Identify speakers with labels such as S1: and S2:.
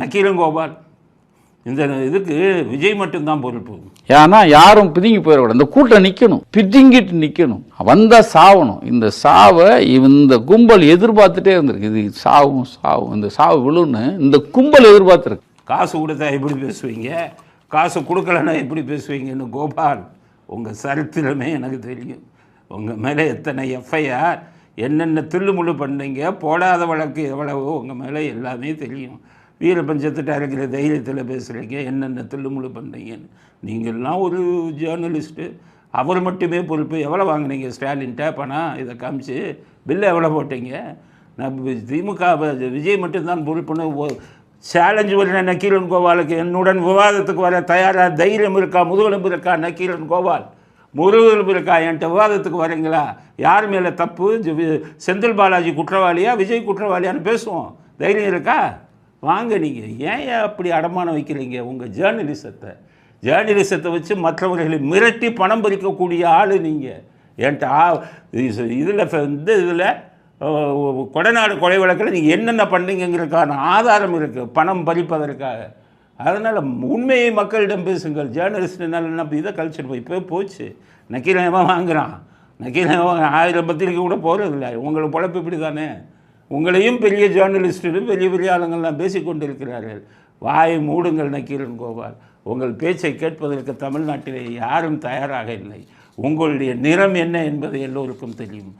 S1: நக்கீரன் கோபால். இந்த இதுக்கு விஜய் மட்டும்தான் பொறுப்பு
S2: ஏன்னா யாரும் பிதுங்கி போயிடக்கூடாது. இந்த கூட்டம் நிக்கணும். பிதுங்கிட்டு நிக்கணும். வந்தா சாவணும். இந்த சாவை இந்த கும்பல் எதிர்பார்த்துட்டே இருந்திருக்கு இது சாவும் சாவும். இந்த சாவு விழுன்னு இந்த கும்பல் எதிர்பார்த்துருக்கு.
S1: காசு கொடுத்தா எப்படி பேசுவீங்க? காசு கொடுக்கலன்னா எப்படி பேசுவீங்கன்னு கோபால் உங்கள் சரித்திரமே எனக்கு தெரியும். உங்கள் மேலே எத்தனை எஃப்ஐஆர் என்னென்ன தில்லுமுள்ளு பண்ணீங்க போடாத வழக்கு எவ்வளவோ உங்கள் மேலே எல்லாமே தெரியும். வீரபஞ்சத்திட்ட இருக்கிற தைரியத்தில் பேசுகிறீங்க என்னென்ன தில்லுமுழு பண்ணீங்கன்னு. நீங்கள்லாம் ஒரு ஜேர்னலிஸ்ட்டு அவர் மட்டுமே பொறுப்பு. எவ்வளோ வாங்குனீங்க? ஸ்டாலின்ட்ட பணம் இதை காமிச்சு பில்லு எவ்வளோ போட்டீங்க? நான் திமுக விஜய் மட்டும்தான் பொறுப்புன்னு ஒ- சேலஞ்சு வர நக்கீரன் கோபாலுக்கு என்னுடன் விவாதத்துக்கு வர தயாராக தைரியம் இருக்கா முதுகெலும்பு இருக்கா நக்கீரன் கோபால்? முருகெலும்பு இருக்கா? என்கிட்ட விவாதத்துக்கு வரீங்களா? யார் மேலே தப்பு? செந்தில் பாலாஜி குற்றவாளியா விஜய் குற்றவாளியான்னு பேசுவோம். தைரியம் இருக்கா? வாங்க நீங்கள் ஏன் அப்படி அடமானம் வைக்கிறீங்க? உங்கள் ஜேர்னலிசத்தை ஜேர்னலிசத்தை வச்சு மற்றவர்களை மிரட்டி பணம் பறிக்கக்கூடிய ஆள் நீங்கள் என்கிட்ட இதில் இந்த இதில் கொடநாடு கொலை வழக்கில் நீங்கள் என்னென்ன பண்ணீங்கிறதுக்கான ஆதாரம் இருக்குது பணம் பறிப்பதற்காக. அதனால் உண்மையை மக்களிடம் பேசுங்கள். ஜேர்னலிஸ்ட் என்ன இதை கழிச்சிட்டு போய் இப்போ போச்சு. நக்கீரன் வாங்குறான்? நக்கீரன் ஆயிரம் பத்திரிக்கை கூட போகிறதில்ல உங்களுக்கு பொழப்பு இப்படி தானே உங்களையும் பெரிய ஜேர்னலிஸ்டிலும் பெரிய பெரிய ஆளுங்கள்லாம் பேசி கொண்டிருக்கிறார்கள் வாயை மூடுங்கள் நக்கீரன் கோபால். உங்கள் பேச்சை கேட்பதற்கு தமிழ்நாட்டிலே யாரும் தயாராக இல்லை. உங்களுடைய நிறம் என்ன என்பது எல்லோருக்கும் தெரியும்.